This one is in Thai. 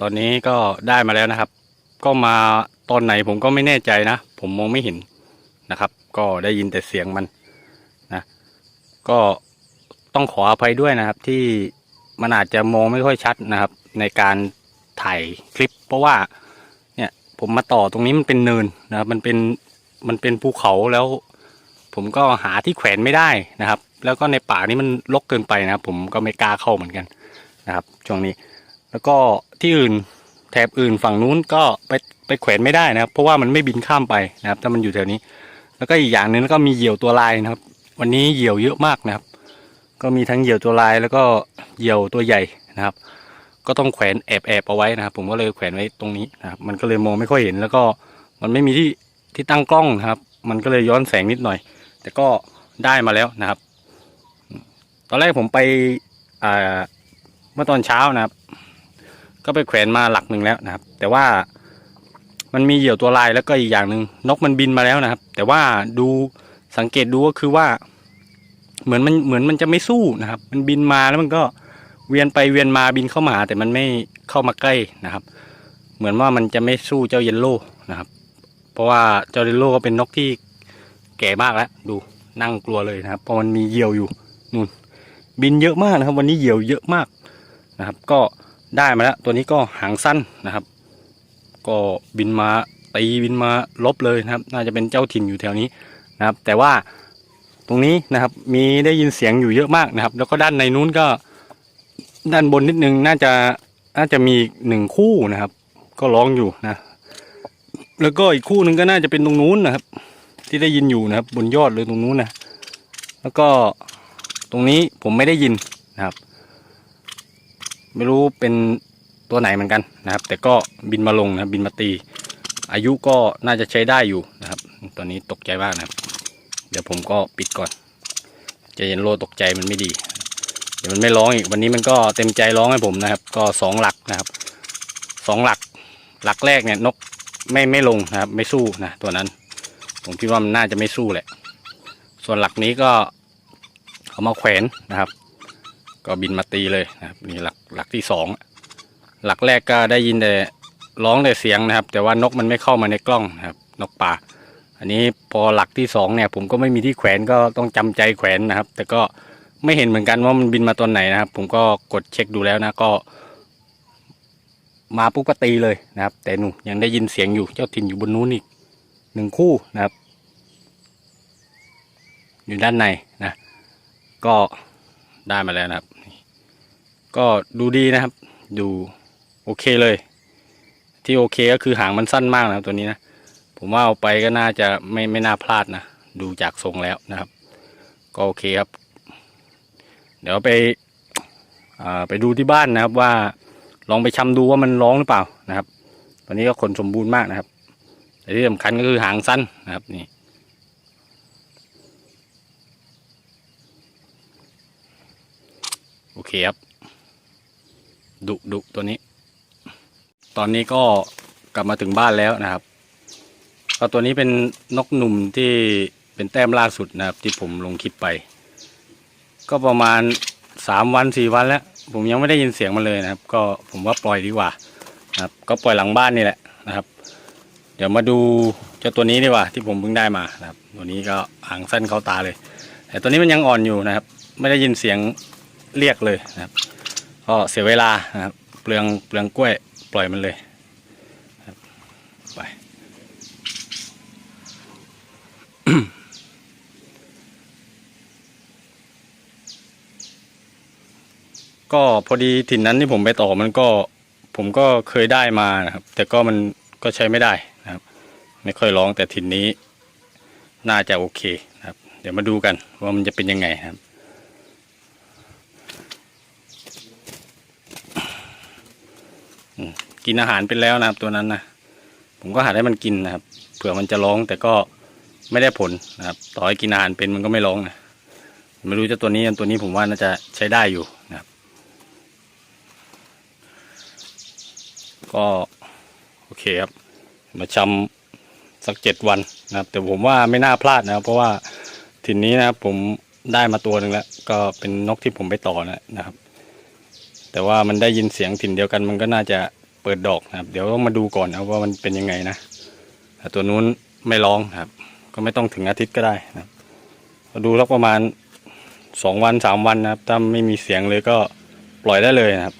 ตอนนี้ก็ได้มาแล้วนะครับ ก็มาตอนไหนผมก็ไม่แน่ใจนะ ผมมองไม่เห็นนะครับ ก็ได้ยินแต่เสียงมันนะ ก็ต้องขออภัยด้วยนะครับ ที่มันอาจจะมองไม่ค่อยชัดนะครับ ในการถ่ายคลิป เพราะว่าเนี่ยผมมาต่อตรงนี้มันเป็นเนินนะครับมันเป็นมันเป็นภูเขาแล้ว ผมก็หาที่แขวนไม่ได้นะครับ แล้วก็ในป่านี้มันรกเกินไปนะครับ ผมก็ไม่กล้าเข้าเหมือนกันนะครับ ช่วงนี้ แล้วก็ ที่อื่นแถบอื่นฝั่งนู้นก็ไปไปแขวนไม่ได้นะครับ เพราะว่ามันไม่บินข้ามไปนะครับ ถ้ามันอยู่แถวนี้ แล้วก็อีกอย่างหนึ่งก็มีเหยี่ยวตัวลายนะครับ วันนี้เหยี่ยวเยอะมากนะครับ ก็มีทั้งเหยี่ยวตัวลายแล้วก็เหยี่ยวตัวใหญ่นะครับ ก็ต้องแขวนแอบแอบเอาไว้นะครับ ผมก็เลยแขวนไว้ตรงนี้นะครับ มันก็เลยมองไม่ค่อยเห็น แล้วก็มันไม่มีที่ที่ตั้งกล้องนะครับ มันก็เลยย้อนแสงนิดหน่อย แต่ก็ได้มาแล้วนะครับ ตอนแรกผมไปเมื่อตอนเช้านะครับ ก็ไปแขวนมาหลักหนึ่งแล้วนะครับ แต่ว่ามันมีเหยี่ยวตัวลายแล้วก็อีกอย่างหนึ่งนกมันบินมาแล้วนะครับ แต่ว่าดูสังเกตดูก็คือว่า เหมือนมันเหมือนมันจะไม่สู้นะครับ มันบินมาแล้วมันก็เวียนไปเวียนมาบินเข้ามาหาแต่มันไม่เข้ามาใกล้นะครับ เหมือนว่ามันจะไม่สู้เจ้าเยลโล่นะครับ เพราะว่าเจ้าเยลโล่ก็เป็นนกที่แก่มากแล้ว ดูนั่งกลัวเลยนะครับ เพราะมันมีเหยี่ยวอยู่นู่นบินเยอะมากนะครับ วันนี้เหยี่ยวเยอะมากนะครับ ก็ ได้มาแล้วตัวนี้ก็หางสั้นนะครับ ก็บินมาตีบินมาลบเลยนะครับ น่าจะเป็นเจ้าถิ่นอยู่แถวนี้นะครับ แต่ว่าตรงนี้นะครับมีได้ยินเสียงอยู่เยอะมากนะครับ แล้วก็ด้านในนู้นก็ด้านบนนิดนึงน่าจะน่าจะมีอีกหนึ่งคู่นะครับ ก็ร้องอยู่นะ แล้วก็อีกคู่หนึ่งก็น่าจะเป็นตรงนู้นนะครับ ที่ได้ยินอยู่นะครับ บนยอดเลยตรงนู้นนะแล้วก็ตรงนี้ผมไม่ได้ยินนะครับ ไม่รู้เป็นตัวไหนเหมือนกันนะครับ แต่ก็บินมาลงนะบบินมาตี อายุก็น่าจะใช้ได้อยู่นะครับ ตอนนี้ตกใจมากนะครับ เดี๋ยวผมก็ปิดก่อน จะเย็นโลตกใจมันไม่ดี เดี๋ยวมันไม่ร้องอีกวันนี้มันก็เต็มใจร้องให้ผมนะครับ ก็สองหลักนะครับสองหลักหลักแรกเนี่ยนกไม่ไม่ลงนะครับ ไม่สู้นะตัวนั้น ผมคิดว่ามันน่าจะไม่สู้แหละ ส่วนหลักนี้ก็เอามาแขวนนะครับ ก็บินมาตีเลยนะครับนี่หลักหลักที่สองหลักแรกก็ได้ยินแต่ร้องแต่เสียงนะครับ แต่ว่านกมันไม่เข้ามาในกล้องนะครับนกป่า อันนี้พอหลักที่สองเนี่ย ผมก็ไม่มีที่แขวนก็ต้องจำใจแขวนนะครับ แต่ก็ไม่เห็นเหมือนกันว่ามันบินมาตอนไหนนะครับ ผมก็กดเช็คดูแล้วนะก็ มาปุ๊บก็ตีเลยนะครับ แต่หนูยังได้ยินเสียงอยู่เจ้าถิ่นอยู่บนนู้นอีกหนึ่งคู่นะครับ อยู่ด้านในนะ ก็ได้มาแล้วนะครับ ก็ดูดีนะครับ ดูโอเคเลย ที่โอเคก็คือหางมันสั้นมากนะครับตัวนี้นะ ผมว่าเอาไปก็น่าจะไม่ไม่น่าพลาดนะ ดูจากทรงแล้วนะครับ ก็โอเคครับ เดี๋ยวไปอ่าไปดูที่บ้านนะครับว่าลองไปชำดูว่ามันร้องหรือเปล่านะครับตอนนี้ก็ขนสมบูรณ์มากนะครับ แต่ที่สำคัญก็คือหางสั้นนะครับนี่โอเคครับ ดุดุตัวนี้ ตอนนี้ก็กลับมาถึงบ้านแล้วนะครับก็ตัวนี้เป็นนกหนุ่มที่เป็นแต้มล่าสุดนะครับ ที่ผมลงคลิปไป ก็ประมาณสามวันสี่วันแล้ว ผมยังไม่ได้ยินเสียงมันเลยนะครับ ก็ผมว่าปล่อยดีกว่านะครับ ก็ปล่อยหลังบ้านนี่แหละนะครับ เดี๋ยวมาดูเจ้าตัวนี้ดีกว่า ที่ผมเพิ่งได้มานะครับตัวนี้ก็หางสั้นเข้าตาเลย แต่ตัวนี้มันยังอ่อนอยู่นะครับ ไม่ได้ยินเสียงเรียกเลยนะครับ ก็เสียเวลานะครับ เปลืองเปลืองกล้วยปล่อยมันเลยไปก็พอดีถิ่นนั้นที่ผมไปต่อมันก็ผมก็เคยได้มานะครับ แต่ก็มันก็ใช้ไม่ได้นะครับ ไม่ค่อยร้องแต่ถิ่นนี้ น่าจะโอเคนะครับ เดี๋ยวมาดูกันว่ามันจะเป็นยังไงครับ กินอาหารไปแล้วนะครับตัวนั้นนะผมก็หาให้มันกินนะครับ เผื่อมันจะร้องแต่ก็ไม่ได้ผลนะครับ ต่อให้กินอาหารเป็นมันก็ไม่ร้องนะไม่รู้จะตัวนี้ตัวนี้ผมว่าน่าจะใช้ได้อยู่นะครับ ก็โอเคครับ มาชำสักเจ็ดวันนะครับ แต่ผมว่าไม่น่าพลาดนะครับ เพราะว่าถิ่นนี้นะครับผมได้มาตัวหนึ่งแล้ว ก็เป็นนกที่ผมไปต่อนะนะครับ แต่ว่ามันได้ยินเสียงถิ่นเดียวกันมันก็น่าจะเปิดดอกนะครับ เดี๋ยวต้องมาดูก่อนนะว่ามันเป็นยังไงนะแต่ตัวนู้นไม่ร้องครับ ก็ไม่ต้องถึงอาทิตย์ก็ได้นะครับดูสักประมาณสองวันสามวันนะครับ ถ้าไม่มีเสียงเลยก็ปล่อยได้เลยนะครับ